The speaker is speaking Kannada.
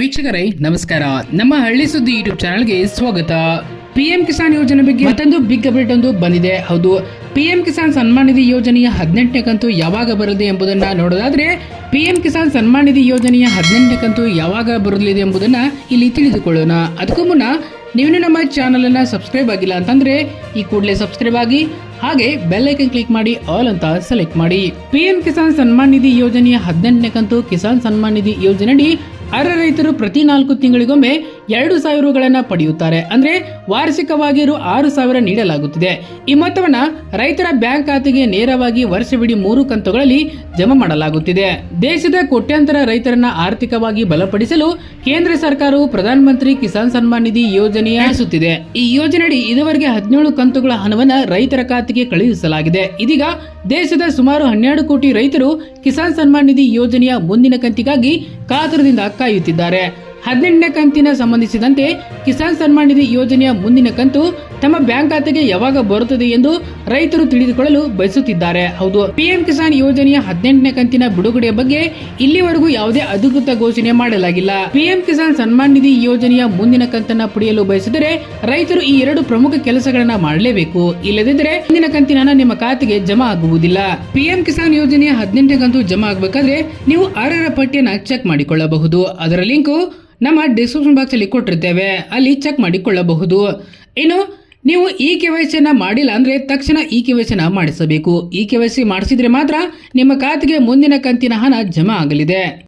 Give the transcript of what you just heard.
ವೀಕ್ಷಕರೇ, ನಮಸ್ಕಾರ. ನಮ್ಮ ಹಳ್ಳಿ ಸುದ್ದಿ ಯೂಟ್ಯೂಬ್ ಚಾನಲ್ಗೆ ಸ್ವಾಗತ. ಪಿಎಂ ಕಿಸಾನ್ ಯೋಜನೆ ಬಗ್ಗೆ ಮತ್ತೊಂದು ಬಿಗ್ ಅಪ್ಡೇಟ್ ಒಂದು ಬಂದಿದೆ. ಹೌದು ಪಿಎಂ ಕಿಸಾನ್ ಸನ್ಮಾನ್ ನಿಧಿ ಯೋಜನೆಯ ಹದಿನೆಂಟನೇ ಕಂತು ಯಾವಾಗ ಬರಲಿದೆ ಎಂಬುದನ್ನ ನೋಡೋದಾದ್ರೆ ಪಿಎಂ ಕಿಸಾನ್ ಸನ್ಮಾನ್ ನಿಧಿ ಯೋಜನೆಯ ಹದಿನೆಂಟನೇ ಕಂತು ಯಾವಾಗ ಬರಲಿದೆ ಎಂಬುದನ್ನ ಇಲ್ಲಿ ತಿಳಿದುಕೊಳ್ಳೋಣ. ಅದಕ್ಕೂ ಮುನ್ನ, ನೀವು ನಮ್ಮ ಚಾನಲನ್ನು ಸಬ್ಸ್ಕ್ರೈಬ್ ಆಗಿಲ್ಲ ಅಂತಂದ್ರೆ, ಈ ಕೂಡಲೇ ಸಬ್ಸ್ಕ್ರೈಬ್ ಆಗಿ, ಹಾಗೆ ಬೆಲ್ ಐಕನ್ ಕ್ಲಿಕ್ ಮಾಡಿ ಆಲ್ ಅಂತ ಸೆಲೆಕ್ಟ್ ಮಾಡಿ. ಪಿಎಂ ಕಿಸಾನ್ ಸನ್ಮಾನ್ ನಿಧಿ ಯೋಜನೆಯ ಹದಿನೆಂಟನೇ ಕಂತು ಕಿಸಾನ್ ಸನ್ಮಾನ್ ನಿಧಿ ಯೋಜನೆಯಡಿ ಅರ್ಹ ರೈತರು ಪ್ರತಿ ನಾಲ್ಕು ತಿಂಗಳಿಗೊಮ್ಮೆ ಎರಡು ಸಾವಿರಗಳನ್ನು ಪಡೆಯುತ್ತಾರೆ. ಅಂದ್ರೆ ವಾರ್ಷಿಕವಾಗಿ ರು ಆರು ಸಾವಿರ ನೀಡಲಾಗುತ್ತಿದೆ. ಈ ಮೊತ್ತವನ್ನ ರೈತರ ಬ್ಯಾಂಕ್ ಖಾತೆಗೆ ನೇರವಾಗಿ ವರ್ಷವಿಡೀ ಮೂರು ಕಂತುಗಳಲ್ಲಿ ಜಮಾ ಮಾಡಲಾಗುತ್ತಿದೆ. ದೇಶದ ಕೋಟ್ಯಾಂತರ ರೈತರನ್ನ ಆರ್ಥಿಕವಾಗಿ ಬಲಪಡಿಸಲು ಕೇಂದ್ರ ಸರ್ಕಾರವು ಪ್ರಧಾನಮಂತ್ರಿ ಕಿಸಾನ್ ಸನ್ಮಾನ್ ನಿಧಿ ಯೋಜನೆ ಈ ಯೋಜನೆಯಡಿ ಇದುವರೆಗೆ ಹದಿನೇಳು ಕಂತುಗಳ ಹಣವನ್ನ ರೈತರ ಖಾತೆಗೆ ಕಳುಹಿಸಲಾಗಿದೆ. ಇದೀಗ ದೇಶದ ಸುಮಾರು ಹನ್ನೆರಡು ಕೋಟಿ ರೈತರು ಕಿಸಾನ್ ಸನ್ಮಾನ್ ನಿಧಿ ಯೋಜನೆಯ ಮುಂದಿನ ಕಂತಿಗಾಗಿ ಕಾತರದಿಂದ ಕಾಯುತ್ತಿದ್ದಾರೆ. ಹದಿನೆಂಟನೇ ಕಂತಿನ ಸಂಬಂಧಿಸಿದಂತೆ ಕಿಸಾನ್ ಸನ್ಮಾನ್ ನಿಧಿ ಯೋಜನೆಯ ಮುಂದಿನ ಕಂತು ತಮ್ಮ ಬ್ಯಾಂಕ್ ಖಾತೆಗೆ ಯಾವಾಗ ಬರುತ್ತದೆ ಎಂದು ರೈತರು ತಿಳಿದುಕೊಳ್ಳಲು ಬಯಸುತ್ತಿದ್ದಾರೆ. ಹೌದು, ಪಿಎಂ ಕಿಸಾನ್ ಯೋಜನೆಯ ಹದಿನೆಂಟನೇ ಕಂತಿನ ಬಿಡುಗಡೆಯ ಬಗ್ಗೆ ಇಲ್ಲಿವರೆಗೂ ಯಾವುದೇ ಅಧಿಕೃತ ಘೋಷಣೆ ಮಾಡಲಾಗಿಲ್ಲ. ಪಿಎಂ ಕಿಸಾನ್ ಸನ್ಮಾನ್ ನಿಧಿ ಯೋಜನೆಯ ಮುಂದಿನ ಕಂತನ್ನ ಪಡೆಯಲು ಬಯಸಿದರೆ ರೈತರು ಈ ಎರಡು ಪ್ರಮುಖ ಕೆಲಸಗಳನ್ನ ಮಾಡಲೇಬೇಕು. ಇಲ್ಲದಿದ್ದರೆ ಮುಂದಿನ ಕಂತಿನ ನಿಮ್ಮ ಖಾತೆಗೆ ಜಮಾ ಆಗುವುದಿಲ್ಲ. ಪಿಎಂ ಕಿಸಾನ್ ಯೋಜನೆಯ ಹದಿನೆಂಟನೇ ಕಂತು ಜಮಾ ಆಗಬೇಕಾದ್ರೆ ನೀವು ಅರ್ಹರ ಪಟ್ಟಿಯನ್ನ ಚೆಕ್ ಮಾಡಿಕೊಳ್ಳಬಹುದು. ಅದರ ಲಿಂಕು ನಮ್ಮ ಡಿಸ್ಕ್ರಿಪ್ಷನ್ ಬಾಕ್ಸ್ ಅಲ್ಲಿ ಕೊಟ್ಟಿರ್ತೇವೆ. ಅಲ್ಲಿ ಚೆಕ್ ಮಾಡಿಕೊಳ್ಳಬಹುದು. ಇನ್ನು, ನೀವು ಇ ಕೆ ವೈ ಸಿನ ಮಾಡಿಲ್ಲ ಅಂದ್ರೆ ತಕ್ಷಣ ಇ ಕೆ ವೈ ಸಿನ ಮಾಡಿಸಬೇಕು. ಇ ಕೆ ವೈ ಸಿ ಮಾಡಿಸಿದ್ರೆ ಮಾತ್ರ ನಿಮ್ಮ ಖಾತೆಗೆ ಮುಂದಿನ ಕಂತಿನ ಹಣ ಜಮಾ ಆಗಲಿದೆ.